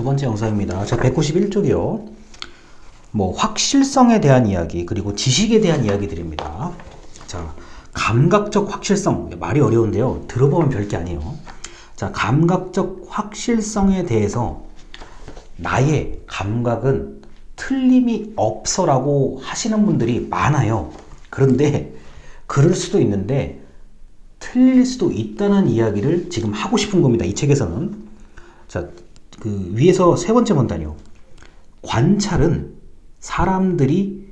두 번째 영상입니다. 자, 191쪽이요. 뭐 확실성에 대한 이야기 그리고 지식에 대한 이야기들입니다. 자, 감각적 확실성 말이 어려운데요. 들어보면 별게 아니에요. 자, 감각적 확실성에 대해서 나의 감각은 틀림이 없어라고 하시는 분들이 많아요. 그런데 그럴 수도 있는데 틀릴 수도 있다는 이야기를 지금 하고 싶은 겁니다. 이 책에서는. 자, 그 위에서 세 번째 문단이요. 관찰은 사람들이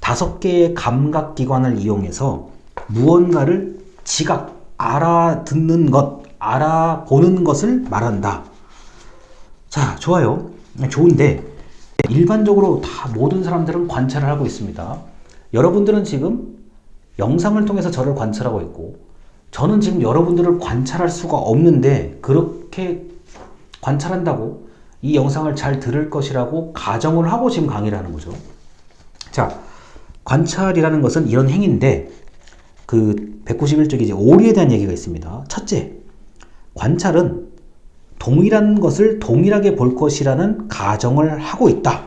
다섯 개의 감각 기관을 이용해서 무언가를 지각, 알아듣는 것, 알아보는 것을 말한다. 자, 좋아요. 좋은데, 일반적으로 다 모든 사람들은 관찰을 하고 있습니다. 여러분들은 지금 영상을 통해서 저를 관찰하고 있고, 저는 지금 여러분들을 관찰할 수가 없는데, 그렇게 관찰한다고 이 영상을 잘 들을 것이라고 가정을 하고 지금 강의를 하는 거죠. 자, 관찰이라는 것은 이런 행위인데, 그 191쪽에 이제 오리에 대한 얘기가 있습니다. 첫째, 관찰은 동일한 것을 동일하게 볼 것이라는 가정을 하고 있다.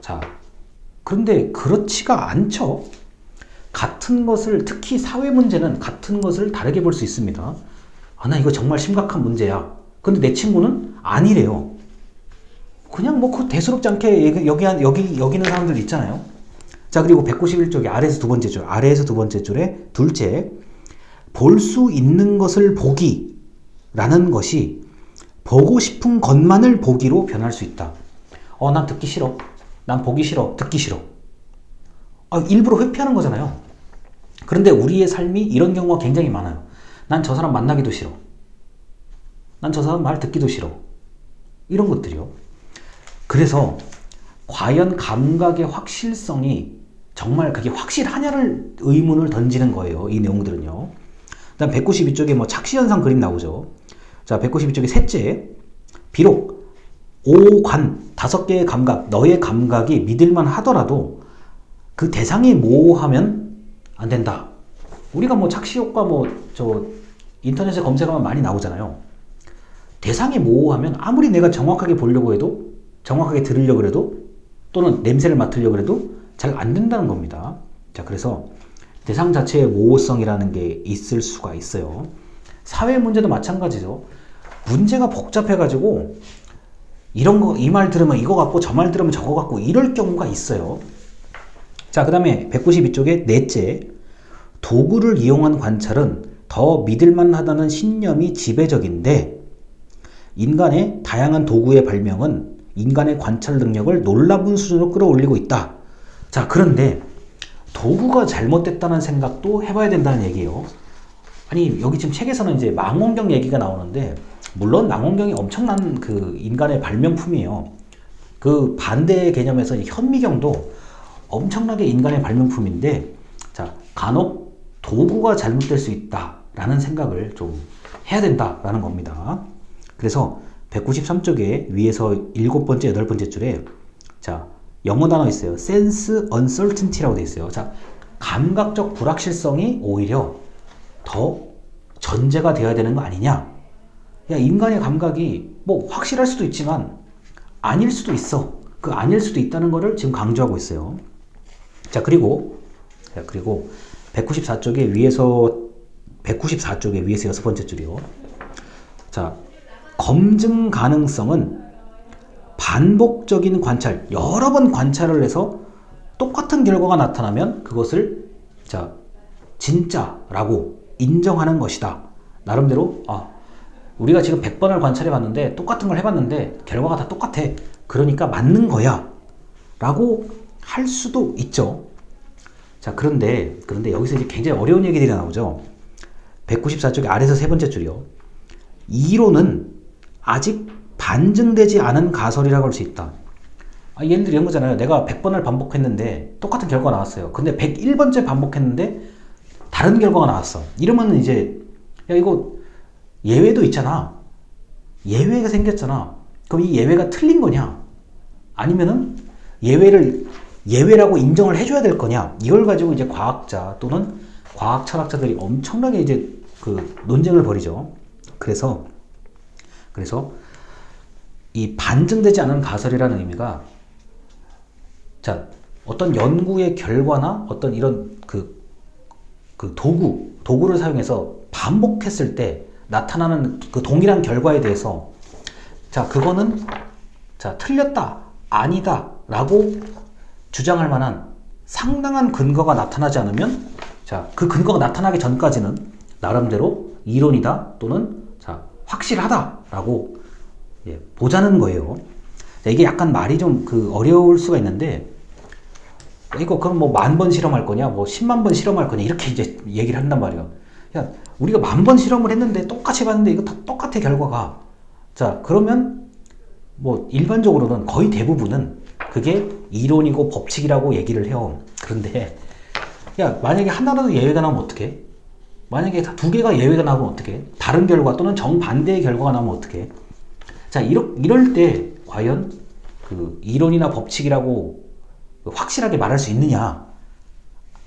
자, 그런데 그렇지가 않죠. 같은 것을, 특히 사회 문제는 같은 것을 다르게 볼 수 있습니다. 아, 나 이거 정말 심각한 문제야. 근데 내 친구는 아니래요. 그냥 뭐 그 대수롭지 않게 여기, 여기, 여기는 사람들 있잖아요. 자, 그리고 191쪽에 아래에서 두 번째 줄, 아래에서 두 번째 줄에 둘째, 볼 수 있는 것을 보기 라는 것이 보고 싶은 것만을 보기로 변할 수 있다. 어, 난 듣기 싫어. 난 보기 싫어. 듣기 싫어. 아, 일부러 회피하는 거잖아요. 그런데 우리의 삶이 이런 경우가 굉장히 많아요. 난 저 사람 만나기도 싫어. 난 저 사람 말 듣기도 싫어. 이런 것들이요. 그래서 과연 감각의 확실성이 정말 그게 확실하냐를 의문을 던지는 거예요. 이 내용들은요. 그다음 192쪽에 뭐 착시현상 그림 나오죠. 자, 192쪽에 셋째. 비록 오관 다섯 개의 감각, 너의 감각이 믿을만 하더라도 그 대상이 모호하면 안 된다. 우리가 뭐 착시 효과 뭐 저 인터넷에 검색하면 많이 나오잖아요. 대상이 모호하면 아무리 내가 정확하게 보려고 해도 정확하게 들으려고 해도 또는 냄새를 맡으려고 해도 잘 안 된다는 겁니다. 자, 그래서 대상 자체의 모호성이라는 게 있을 수가 있어요. 사회 문제도 마찬가지죠. 문제가 복잡해가지고 이런 거, 이 말 들으면 이거 같고 저 말 들으면 저거 같고 이럴 경우가 있어요. 자, 그 다음에 192쪽에 넷째, 도구를 이용한 관찰은 더 믿을만 하다는 신념이 지배적인데 인간의 다양한 도구의 발명은 인간의 관찰 능력을 놀라운 수준으로 끌어올리고 있다. 자, 그런데 도구가 잘못됐다는 생각도 해봐야 된다는 얘기예요. 아니, 여기 지금 책에서는 이제 망원경 얘기가 나오는데, 물론 망원경이 엄청난 그 인간의 발명품이에요. 그 반대의 개념에서 현미경도 엄청나게 인간의 발명품인데, 자, 간혹 도구가 잘못될 수 있다라는 생각을 좀 해야 된다라는 겁니다. 그래서 193쪽에 위에서 일곱 번째, 여덟 번째 줄에 자, 영어 단어 있어요. sense uncertainty라고 돼 있어요. 자, 감각적 불확실성이 오히려 더 전제가 되어야 되는 거 아니냐? 야, 인간의 감각이 뭐 확실할 수도 있지만 아닐 수도 있어. 그 아닐 수도 있다는 거를 지금 강조하고 있어요. 자, 그리고 자, 그리고 194쪽에 위에서 194쪽에 위에서 여섯 번째 줄이요. 자, 검증 가능성은 반복적인 관찰, 여러 번 관찰을 해서 똑같은 결과가 나타나면 그것을 자, 진짜라고 인정하는 것이다. 나름대로 아, 우리가 지금 100번을 관찰해 봤는데 똑같은 걸 해봤는데 결과가 다 똑같아. 그러니까 맞는 거야. 라고 할 수도 있죠. 자, 그런데, 그런데 여기서 이제 굉장히 어려운 얘기들이 나오죠. 194쪽의 아래서 세 번째 줄이요. 이론은 아직 반증되지 않은 가설이라고 할 수 있다. 아, 들어 이런 거잖아요. 내가 100번을 반복했는데 똑같은 결과가 나왔어요. 근데 101번째 반복했는데 다른 결과가 나왔어. 이러면 이제 야 이거 예외도 있잖아. 예외가 생겼잖아. 그럼 이 예외가 틀린 거냐? 아니면은 예외를 예외라고 인정을 해줘야 될 거냐? 이걸 가지고 이제 과학자 또는 과학 철학자들이 엄청나게 이제 그 논쟁을 벌이죠. 그래서 그래서 이 반증되지 않은 가설이라는 의미가 자 어떤 연구의 결과나 어떤 이런 그, 그 도구 도구를 사용해서 반복했을 때 나타나는 그 동일한 결과에 대해서 자 그거는 자 틀렸다 아니다 라고 주장할 만한 상당한 근거가 나타나지 않으면 자 그 근거가 나타나기 전까지는 나름대로 이론이다 또는 자 확실하다라고 예, 보자는 거예요. 자, 이게 약간 말이 좀 그 어려울 수가 있는데 이거 그럼 뭐 만 번 실험할 거냐, 뭐 10만 번 실험할 거냐 이렇게 이제 얘기를 한단 말이에요. 야, 우리가 만 번 실험을 했는데 똑같이 봤는데 이거 다 똑같아 결과가. 자, 그러면 뭐 일반적으로는 거의 대부분은 그게 이론이고 법칙이라고 얘기를 해요. 그런데 야, 만약에 하나라도 예외가 나오면 어떡해? 만약에 두 개가 예외가 나오면 어떡해? 다른 결과 또는 정반대의 결과가 나오면 어떡해? 자, 이러, 이럴 때 과연 그 이론이나 법칙이라고 확실하게 말할 수 있느냐?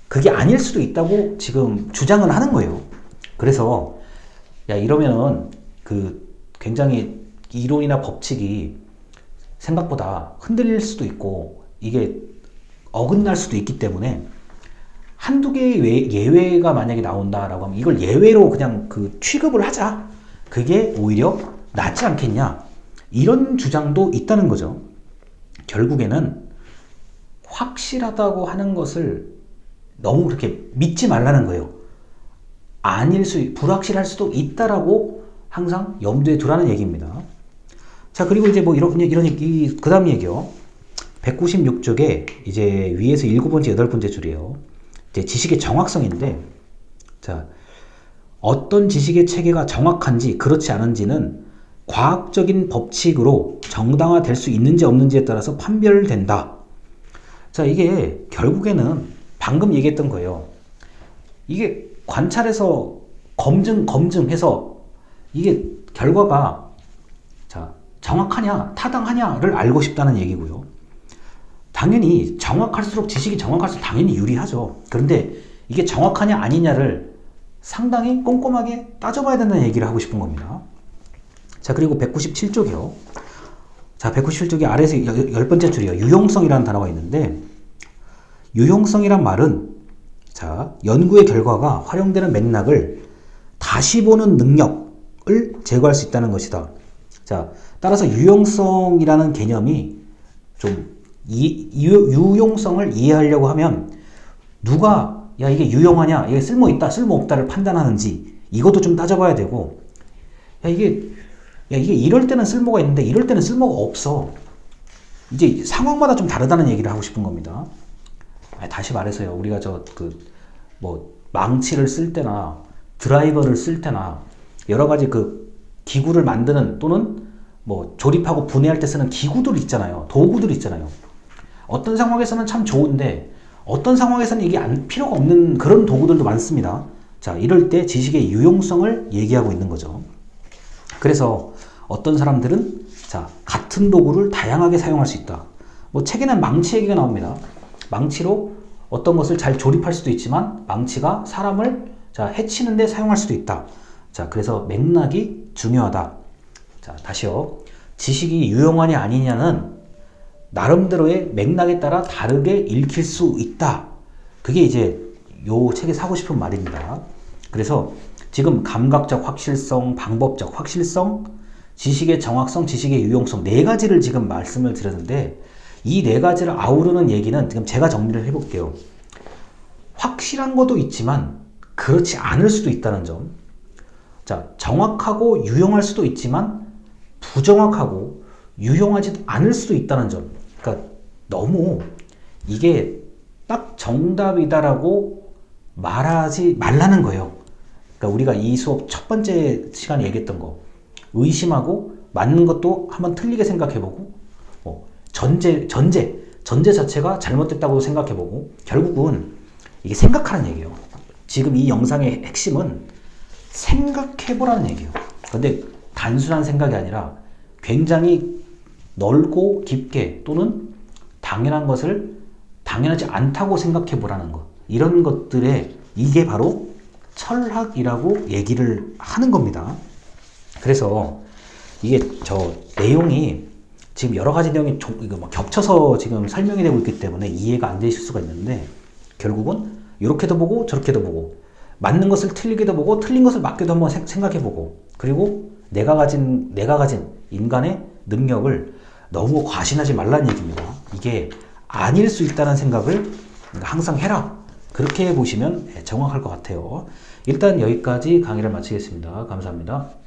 그게 아닐 수도 있다고 지금 주장을 하는 거예요. 그래서 야 이러면은 그 굉장히 이론이나 법칙이 생각보다 흔들릴 수도 있고 이게 어긋날 수도 있기 때문에 한두 개의 왜- 예외가 만약에 나온다라고 하면 이걸 예외로 그냥 그 취급을 하자. 그게 오히려 낫지 않겠냐. 이런 주장도 있다는 거죠. 결국에는 확실하다고 하는 것을 너무 그렇게 믿지 말라는 거예요. 아닐 수, 불확실할 수도 있다라고 항상 염두에 두라는 얘기입니다. 자, 그리고 이제 뭐 이런, 이런 얘기, 그 다음 얘기요. 196쪽에 이제 위에서 일곱 번째, 여덟 번째 줄이에요. 이제 지식의 정확성인데, 자, 어떤 지식의 체계가 정확한지 그렇지 않은지는 과학적인 법칙으로 정당화될 수 있는지 없는지에 따라서 판별된다. 자, 이게 결국에는 방금 얘기했던 거예요. 이게 관찰해서 검증, 검증해서 이게 결과가 자, 정확하냐, 타당하냐를 알고 싶다는 얘기고요. 당연히 정확할수록 지식이 정확할수록 당연히 유리하죠. 그런데 이게 정확하냐 아니냐를 상당히 꼼꼼하게 따져봐야 된다는 얘기를 하고 싶은 겁니다. 자, 그리고 197쪽이요. 자, 197쪽이 아래에서 열, 열 번째 줄이요. 유용성이라는 단어가 있는데, 유용성이란 말은, 자, 연구의 결과가 활용되는 맥락을 다시 보는 능력을 제거할 수 있다는 것이다. 자, 따라서 유용성이라는 개념이 좀 이, 유, 유용성을 이해하려고 하면 누가 야 이게 유용하냐, 이게 쓸모 있다, 쓸모 없다를 판단하는지 이것도 좀 따져봐야 되고 야 이게 야 이게 이럴 때는 쓸모가 있는데 이럴 때는 쓸모가 없어. 이제 상황마다 좀 다르다는 얘기를 하고 싶은 겁니다. 아, 다시 말해서요. 우리가 저 그 뭐 망치를 쓸 때나 드라이버를 쓸 때나 여러 가지 그 기구를 만드는 또는 뭐 조립하고 분해할 때 쓰는 기구들 있잖아요. 도구들 있잖아요. 어떤 상황에서는 참 좋은데 어떤 상황에서는 이게 안, 필요가 없는 그런 도구들도 많습니다. 자, 이럴 때 지식의 유용성을 얘기하고 있는 거죠. 그래서 어떤 사람들은 자, 같은 도구를 다양하게 사용할 수 있다. 뭐 책에는 망치 얘기가 나옵니다. 망치로 어떤 것을 잘 조립할 수도 있지만 망치가 사람을 자, 해치는데 사용할 수도 있다. 자, 그래서 맥락이 중요하다. 자, 다시요. 지식이 유용하냐 아니냐는 나름대로의 맥락에 따라 다르게 읽힐 수 있다. 그게 이제 요 책에 사고 싶은 말입니다. 그래서 지금 감각적 확실성, 방법적 확실성, 지식의 정확성, 지식의 유용성 네 가지를 지금 말씀을 드렸는데 이 네 가지를 아우르는 얘기는 지금 제가 정리를 해볼게요. 확실한 것도 있지만 그렇지 않을 수도 있다는 점. 자, 정확하고 유용할 수도 있지만 부정확하고 유용하지 않을 수도 있다는 점. 그러니까 너무 이게 딱 정답이다라고 말하지 말라는 거예요. 그러니까 우리가 이 수업 첫 번째 시간에 얘기했던 거 의심하고 맞는 것도 한번 틀리게 생각해보고 어, 전제 전제 전제 자체가 잘못됐다고 생각해보고 결국은 이게 생각하는 얘기예요. 지금 이 영상의 핵심은 생각해보라는 얘기예요. 근데 단순한 생각이 아니라 굉장히 넓고 깊게 또는 당연한 것을 당연하지 않다고 생각해 보라는 것. 이런 것들에 이게 바로 철학이라고 얘기를 하는 겁니다. 그래서 이게 저 내용이 지금 여러 가지 내용이 종- 이거 막 겹쳐서 지금 설명이 되고 있기 때문에 이해가 안 되실 수가 있는데 결국은 이렇게도 보고 저렇게도 보고 맞는 것을 틀리게도 보고 틀린 것을 맞게도 한번 생- 생각해 보고 그리고 내가 가진 내가 가진 인간의 능력을 너무 과신하지 말라는 얘기입니다. 이게 아닐 수 있다는 생각을 항상 해라. 그렇게 보시면 정확할 것 같아요. 일단 여기까지 강의를 마치겠습니다. 감사합니다.